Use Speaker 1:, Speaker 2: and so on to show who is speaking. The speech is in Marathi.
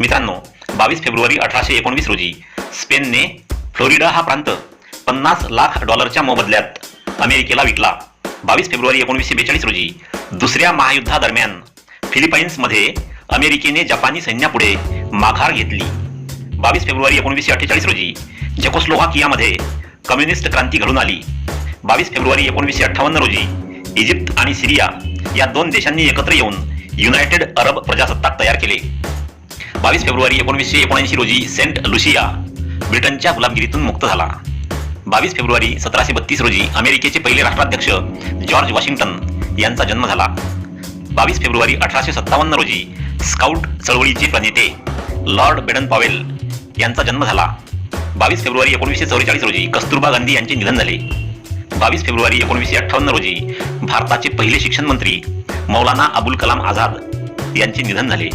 Speaker 1: मित्रांनो बावीस फेब्रुवारी अठराशे एकोणवीस रोजी स्पेनने फ्लोरिडा हा प्रांत पन्नास लाख डॉलरच्या मोबदल्यात अमेरिकेला विकला. बावीस फेब्रुवारी एकोणीसशे बेचाळीस रोजी दुसऱ्या महायुद्धादरम्यान फिलिपाईन्समध्ये अमेरिकेने जपानी सैन्यापुढे माघार घेतली. बावीस फेब्रुवारी एकोणीसशे अठ्ठेचाळीस रोजी झेकोस्लोव्हाकियामध्ये कम्युनिस्ट क्रांती घडून आली. बावीस फेब्रुवारी एकोणीसशे अठ्ठावन्न रोजी इजिप्त आणि सिरिया या दोन देशांनी एकत्र येऊन युनायटेड अरब प्रजासत्ताक तयार केले. बावीस फेब्रुवारी एकोणीसशे एकोणऐंशी रोजी सेंट लुशिया ब्रिटनच्या गुलामगिरीतून मुक्त झाला. बावीस फेब्रुवारी सतराशे बत्तीस रोजी अमेरिकेचे पहिले राष्ट्राध्यक्ष जॉर्ज वॉशिंग्टन यांचा जन्म झाला. बावीस फेब्रुवारी अठराशे सत्तावन्न रोजी स्काउट चळवळीचे प्रणेते लॉर्ड बेडन पॉवेल यांचा जन्म झाला. बावीस फेब्रुवारी एकोणीसशे चौवेचाळीस रोजी कस्तुरबा गांधी यांचे निधन झाले. बावीस फेब्रुवारी एकोणीसशे अठ्ठावन्न रोजी भारताचे पहिले शिक्षण मंत्री मौलाना अबुल कलाम आझाद यांचे निधन झाले.